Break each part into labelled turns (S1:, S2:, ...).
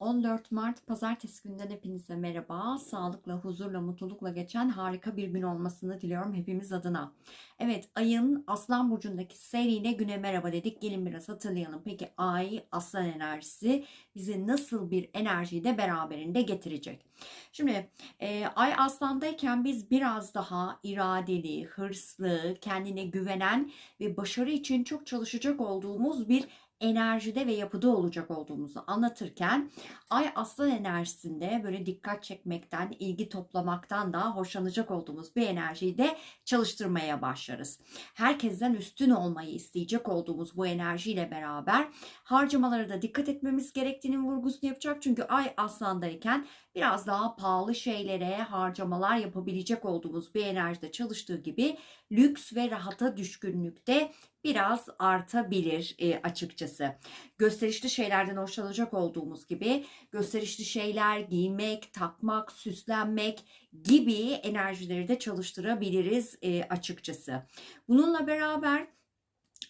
S1: 14 Mart Pazartesi günden hepinize merhaba. Sağlıkla, huzurla, mutlulukla geçen harika bir gün olmasını diliyorum hepimiz adına. Evet, ayın Aslan Burcu'ndaki seriyle güne merhaba dedik. Gelin biraz hatırlayalım. Peki ay, aslan enerjisi bize nasıl bir enerjiyi de beraberinde getirecek? Şimdi e, ay aslandayken biz biraz daha iradeli, hırslı, kendine güvenen ve başarı için çok çalışacak olduğumuz bir enerjide ve yapıda olacak olduğumuzu anlatırken ay aslan enerjisinde böyle dikkat çekmekten, ilgi toplamaktan da hoşlanacak olduğumuz bir enerjiyi de çalıştırmaya başlarız. Herkesten üstün olmayı isteyecek olduğumuz bu enerjiyle beraber harcamalara da dikkat etmemiz gerektiğinin vurgusunu yapacak. Çünkü ay aslandayken biraz daha pahalı şeylere harcamalar yapabilecek olduğumuz bir enerjide çalıştığı gibi lüks ve rahata düşkünlükte biraz artabilir e, açıkçası. Gösterişli şeylerden hoşlanacak olduğumuz gibi gösterişli şeyler giymek, takmak, süslenmek gibi enerjileri de çalıştırabiliriz e, açıkçası. Bununla beraber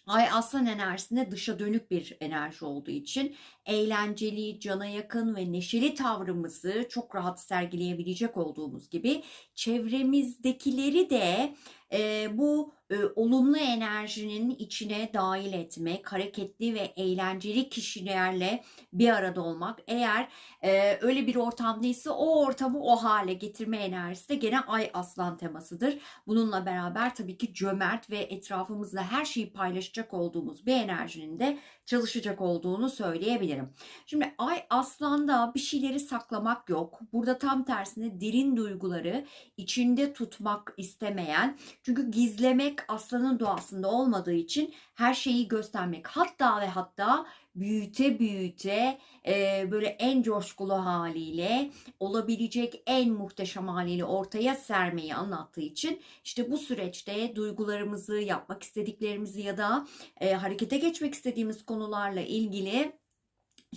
S1: Ay aslan enerjisinde dışa dönük bir enerji olduğu için eğlenceli, cana yakın ve neşeli tavrımızı çok rahat sergileyebilecek olduğumuz gibi çevremizdekileri de e, bu e, olumlu enerjinin içine dahil etmek, hareketli ve eğlenceli kişilerle bir arada olmak. Eğer e, öyle bir ortamdaysa o ortamı o hale getirme enerjisi de gene ay aslan temasıdır. Bununla beraber tabii ki cömert ve etrafımızla her şeyi paylaşacak olduğumuz bir enerjinin de çalışacak olduğunu söyleyebilirim. Şimdi ay aslanda bir şeyleri saklamak yok. Burada tam tersine derin duyguları içinde tutmak istemeyen çünkü gizlemek aslanın doğasında olmadığı için her şeyi göstermek. Hatta ve hatta büyüte büyüte e, böyle en coşkulu haliyle olabilecek en muhteşem haliyle ortaya sermeyi anlattığı için işte bu süreçte duygularımızı yapmak istediklerimizi ya da e, harekete geçmek istediğimiz konularla ilgili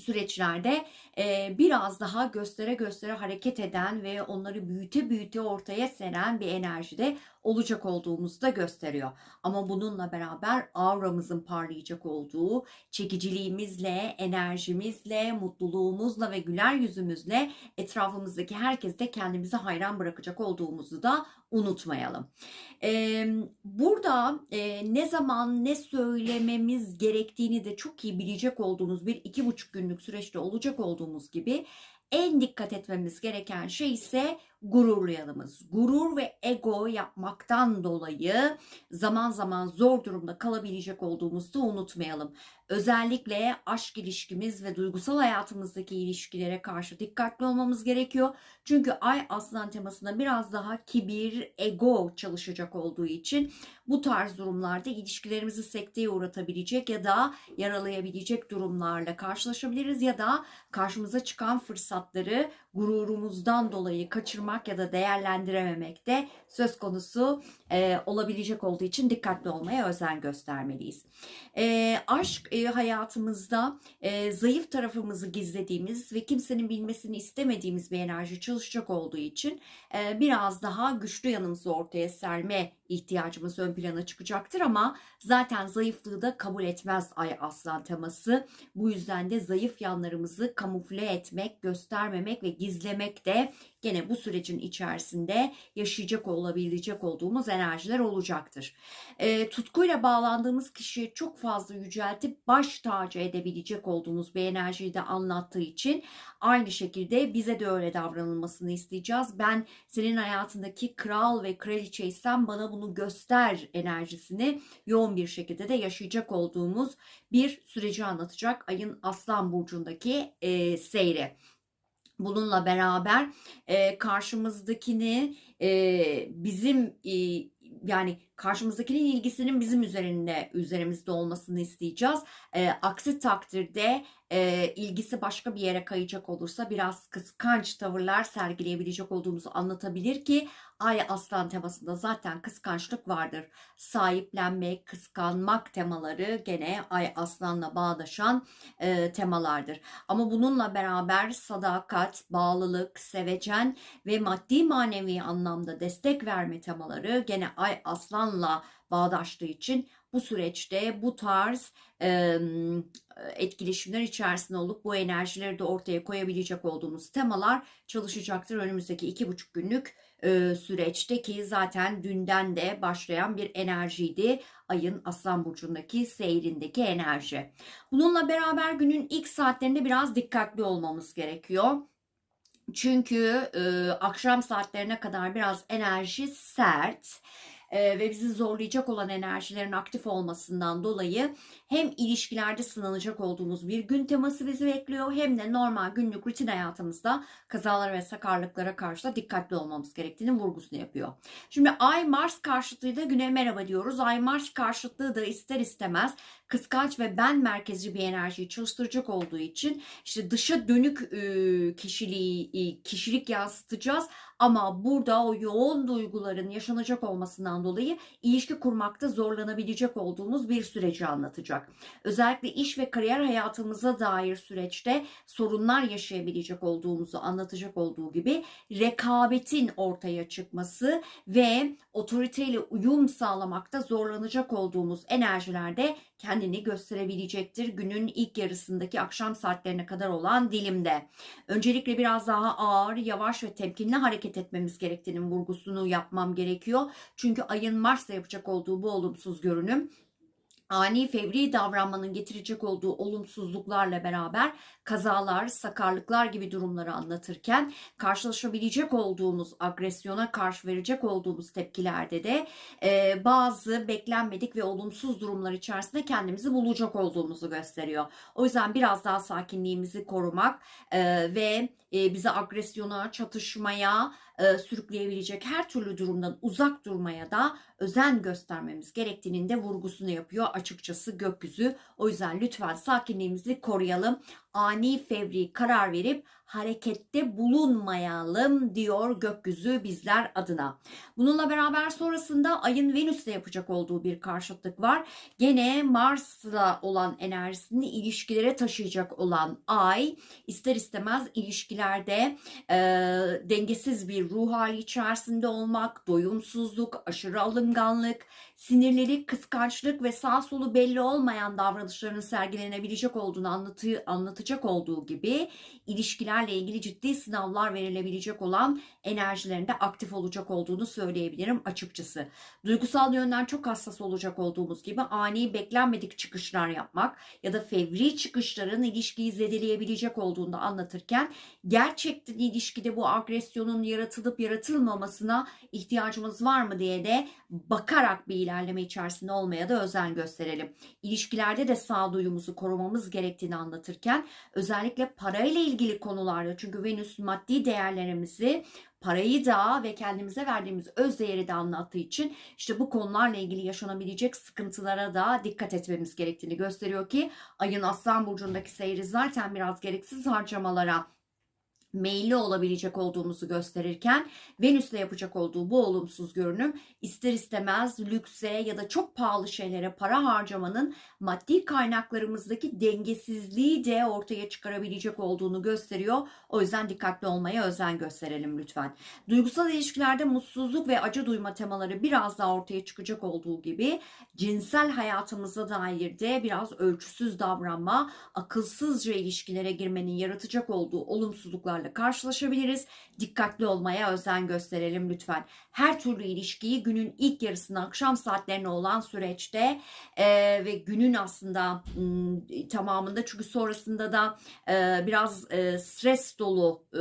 S1: süreçlerde e, biraz daha göstere göstere hareket eden ve onları büyüte büyüte ortaya seren bir enerjide olacak olduğumuzu da gösteriyor. Ama bununla beraber auramızın parlayacak olduğu, çekiciliğimizle, enerjimizle, mutluluğumuzla ve güler yüzümüzle etrafımızdaki herkes de kendimizi hayran bırakacak olduğumuzu da unutmayalım. Ee, burada e, ne zaman ne söylememiz gerektiğini de çok iyi bilecek olduğumuz bir iki buçuk günlük süreçte olacak olduğumuz gibi en dikkat etmemiz gereken şey ise yanımız. Gurur ve ego yapmaktan dolayı zaman zaman zor durumda kalabilecek olduğumuzu da unutmayalım. Özellikle aşk ilişkimiz ve duygusal hayatımızdaki ilişkilere karşı dikkatli olmamız gerekiyor. Çünkü ay aslan temasında biraz daha kibir, ego çalışacak olduğu için bu tarz durumlarda ilişkilerimizi sekteye uğratabilecek ya da yaralayabilecek durumlarla karşılaşabiliriz ya da karşımıza çıkan fırsatları gururumuzdan dolayı kaçırmak ya da değerlendirememek de söz konusu e, olabilecek olduğu için dikkatli olmaya özen göstermeliyiz. E, aşk e, hayatımızda e, zayıf tarafımızı gizlediğimiz ve kimsenin bilmesini istemediğimiz bir enerji çalışacak olduğu için e, biraz daha güçlü yanımızı ortaya serme ihtiyacımız ön plana çıkacaktır ama zaten zayıflığı da kabul etmez ay aslan teması. Bu yüzden de zayıf yanlarımızı kamufle etmek, göstermemek ve gizlemek de gene bu sürecin içerisinde yaşayacak olabilecek olduğumuz enerjiler olacaktır. E, tutkuyla bağlandığımız kişiyi çok fazla yüceltip baş tacı edebilecek olduğumuz bir enerjiyi de anlattığı için aynı şekilde bize de öyle davranılmasını isteyeceğiz. Ben senin hayatındaki kral ve kraliçeysem bana bunu göster enerjisini yoğun bir şekilde de yaşayacak olduğumuz bir süreci anlatacak ayın aslan burcundaki e, seyri. Bununla beraber e, karşımızdakini e, bizim e, yani karşımızdakinin ilgisinin bizim üzerinde üzerimizde olmasını isteyeceğiz. E, aksi takdirde e, ilgisi başka bir yere kayacak olursa biraz kıskanç tavırlar sergileyebilecek olduğumuzu anlatabilir ki Ay Aslan temasında zaten kıskançlık vardır. Sahiplenmek, kıskanmak temaları gene Ay Aslan'la bağdaşan e, temalardır. Ama bununla beraber sadakat, bağlılık, sevecen ve maddi manevi anlamda destek verme temaları gene Ay Aslan'la bağdaştığı için bu süreçte bu tarz e, etkileşimler içerisinde olup bu enerjileri de ortaya koyabilecek olduğumuz temalar çalışacaktır önümüzdeki iki buçuk günlük e, süreçte ki zaten dünden de başlayan bir enerjiydi ayın Aslan Burcu'ndaki seyrindeki enerji. Bununla beraber günün ilk saatlerinde biraz dikkatli olmamız gerekiyor. Çünkü e, akşam saatlerine kadar biraz enerji sert ve bizi zorlayacak olan enerjilerin aktif olmasından dolayı hem ilişkilerde sınanacak olduğumuz bir gün teması bizi bekliyor hem de normal günlük rutin hayatımızda kazalara ve sakarlıklara karşı da dikkatli olmamız gerektiğini vurgusunu yapıyor. Şimdi Ay Mars karşıtlığıyla güne merhaba diyoruz. Ay Mars karşıtlığı da ister istemez kıskanç ve ben merkezci bir enerjiyi çalıştıracak olduğu için işte dışa dönük e, kişiliği e, kişilik yansıtacağız ama burada o yoğun duyguların yaşanacak olmasından dolayı ilişki kurmakta zorlanabilecek olduğumuz bir süreci anlatacak. Özellikle iş ve kariyer hayatımıza dair süreçte sorunlar yaşayabilecek olduğumuzu anlatacak olduğu gibi rekabetin ortaya çıkması ve otoriteyle uyum sağlamakta zorlanacak olduğumuz enerjilerde kendini gösterebilecektir günün ilk yarısındaki akşam saatlerine kadar olan dilimde. Öncelikle biraz daha ağır, yavaş ve temkinli hareket etmemiz gerektiğinin vurgusunu yapmam gerekiyor. Çünkü ayın Mars'ta yapacak olduğu bu olumsuz görünüm ani fevri davranmanın getirecek olduğu olumsuzluklarla beraber kazalar, sakarlıklar gibi durumları anlatırken karşılaşabilecek olduğumuz agresyona karşı verecek olduğumuz tepkilerde de e, bazı beklenmedik ve olumsuz durumlar içerisinde kendimizi bulacak olduğumuzu gösteriyor. O yüzden biraz daha sakinliğimizi korumak e, ve e, bizi agresyona, çatışmaya, e, sürükleyebilecek her türlü durumdan uzak durmaya da özen göstermemiz gerektiğinin de vurgusunu yapıyor açıkçası gökyüzü. O yüzden lütfen sakinliğimizi koruyalım. Ani fevri karar verip harekette bulunmayalım diyor gökyüzü bizler adına. Bununla beraber sonrasında ayın Venüs'le yapacak olduğu bir karşıtlık var. Gene Mars'la olan enerjisini ilişkilere taşıyacak olan ay ister istemez ilişkilerde e, dengesiz bir ruh hali içerisinde olmak, doyumsuzluk, aşırı alınganlık, sinirlilik, kıskançlık ve sağ solu belli olmayan davranışlarının sergilenebilecek olduğunu anlatı, anlatacak olduğu gibi ilişkilerle ilgili ciddi sınavlar verilebilecek olan enerjilerinde aktif olacak olduğunu söyleyebilirim açıkçası. Duygusal yönden çok hassas olacak olduğumuz gibi ani beklenmedik çıkışlar yapmak ya da fevri çıkışların ilişkiyi zedeleyebilecek olduğunu anlatırken gerçekten ilişkide bu agresyonun yaratılıp yaratılmamasına ihtiyacımız var mı diye de bakarak bir ilerleme içerisinde olmaya da özen gösterelim. İlişkilerde de sağduyumuzu korumamız gerektiğini anlatırken özellikle parayla ilgili konularda çünkü Venüs maddi değerlerimizi parayı da ve kendimize verdiğimiz öz değeri de anlattığı için işte bu konularla ilgili yaşanabilecek sıkıntılara da dikkat etmemiz gerektiğini gösteriyor ki ayın Aslan Burcu'ndaki seyri zaten biraz gereksiz harcamalara meyilli olabilecek olduğumuzu gösterirken Venüs'le yapacak olduğu bu olumsuz görünüm ister istemez lükse ya da çok pahalı şeylere para harcamanın maddi kaynaklarımızdaki dengesizliği de ortaya çıkarabilecek olduğunu gösteriyor. O yüzden dikkatli olmaya özen gösterelim lütfen. Duygusal ilişkilerde mutsuzluk ve acı duyma temaları biraz daha ortaya çıkacak olduğu gibi cinsel hayatımıza dair de biraz ölçüsüz davranma, akılsızca ilişkilere girmenin yaratacak olduğu olumsuzluklar sorunlarla karşılaşabiliriz. Dikkatli olmaya özen gösterelim lütfen. Her türlü ilişkiyi günün ilk yarısında akşam saatlerine olan süreçte e, ve günün aslında m, tamamında çünkü sonrasında da e, biraz e, stres dolu e,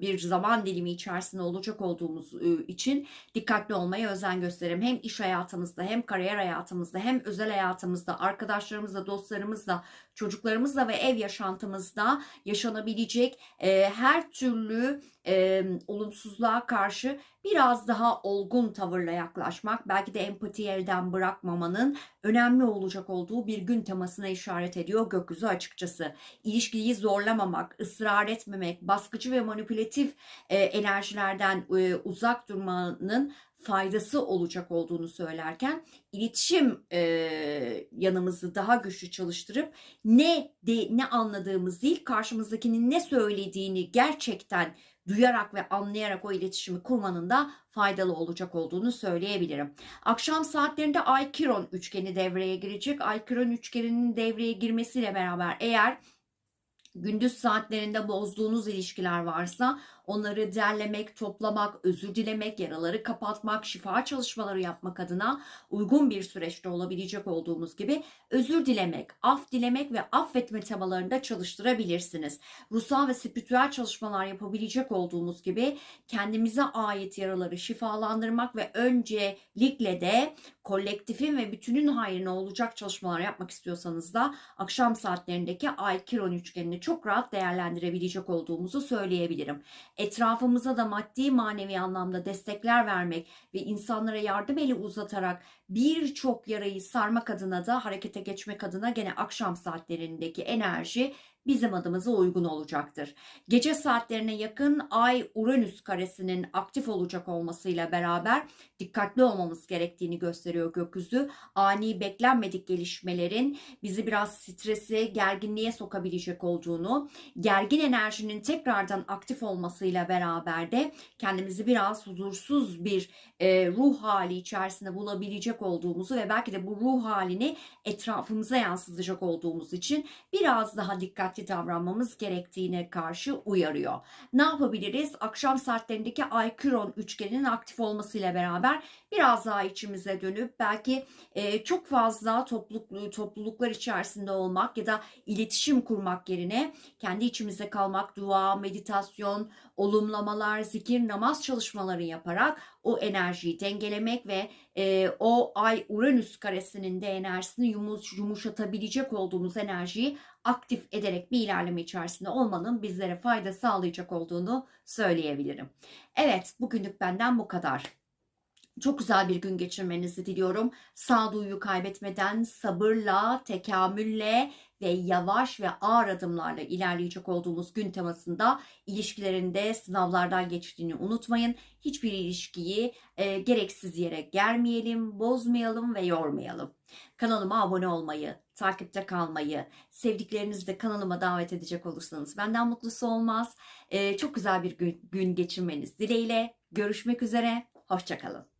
S1: bir zaman dilimi içerisinde olacak olduğumuz e, için dikkatli olmaya özen gösterelim. Hem iş hayatımızda hem kariyer hayatımızda hem özel hayatımızda arkadaşlarımızla dostlarımızla çocuklarımızla ve ev yaşantımızda yaşanabilecek e, her türlü e, olumsuzluğa karşı biraz daha olgun tavırla yaklaşmak, belki de empati elden bırakmamanın önemli olacak olduğu bir gün temasına işaret ediyor gökyüzü açıkçası. İlişkiyi zorlamamak, ısrar etmemek, baskıcı ve manipülatif e, enerjilerden e, uzak durmanın faydası olacak olduğunu söylerken iletişim e, yanımızı daha güçlü çalıştırıp ne de ne anladığımız değil karşımızdakinin ne söylediğini gerçekten duyarak ve anlayarak o iletişimi kurmanın da faydalı olacak olduğunu söyleyebilirim. Akşam saatlerinde Ay-Kiron üçgeni devreye girecek. Ay-Kiron üçgeninin devreye girmesiyle beraber eğer gündüz saatlerinde bozduğunuz ilişkiler varsa onları derlemek, toplamak, özür dilemek, yaraları kapatmak, şifa çalışmaları yapmak adına uygun bir süreçte olabilecek olduğumuz gibi özür dilemek, af dilemek ve affetme temalarında çalıştırabilirsiniz. Ruhsal ve spiritüel çalışmalar yapabilecek olduğumuz gibi kendimize ait yaraları şifalandırmak ve öncelikle de kolektifin ve bütünün hayrına olacak çalışmalar yapmak istiyorsanız da akşam saatlerindeki Ay Kiron üçgenini çok rahat değerlendirebilecek olduğumuzu söyleyebilirim. Etrafımıza da maddi manevi anlamda destekler vermek ve insanlara yardım eli uzatarak birçok yarayı sarmak adına da harekete geçmek adına gene akşam saatlerindeki enerji bizim adımıza uygun olacaktır. Gece saatlerine yakın Ay Uranüs karesinin aktif olacak olmasıyla beraber dikkatli olmamız gerektiğini gösteriyor gökyüzü. Ani beklenmedik gelişmelerin bizi biraz strese, gerginliğe sokabilecek olduğunu, gergin enerjinin tekrardan aktif olmasıyla beraber de kendimizi biraz huzursuz bir e, ruh hali içerisinde bulabilecek olduğumuzu ve belki de bu ruh halini etrafımıza yansıtacak olduğumuz için biraz daha dikkatli davranmamız gerektiğine karşı uyarıyor. Ne yapabiliriz? Akşam saatlerindeki Ay-Kiron üçgeninin aktif olmasıyla beraber biraz daha içimize dönüp belki e, çok fazla topluluk, topluluklar içerisinde olmak ya da iletişim kurmak yerine kendi içimizde kalmak, dua, meditasyon, olumlamalar, zikir, namaz çalışmaları yaparak o enerjiyi dengelemek ve e, o ay Uranüs karesinin de enerjisini yumuş, yumuşatabilecek olduğumuz enerjiyi aktif ederek bir ilerleme içerisinde olmanın bizlere fayda sağlayacak olduğunu söyleyebilirim. Evet bugünlük benden bu kadar. Çok güzel bir gün geçirmenizi diliyorum. Sağduyuyu kaybetmeden sabırla, tekamülle ve yavaş ve ağır adımlarla ilerleyecek olduğumuz gün temasında ilişkilerinde sınavlardan geçtiğini unutmayın. Hiçbir ilişkiyi e, gereksiz yere germeyelim, bozmayalım ve yormayalım. Kanalıma abone olmayı, takipte kalmayı, sevdiklerinizi de kanalıma davet edecek olursanız benden mutlusu olmaz. E, çok güzel bir gün, gün geçirmeniz dileğiyle. Görüşmek üzere, hoşçakalın.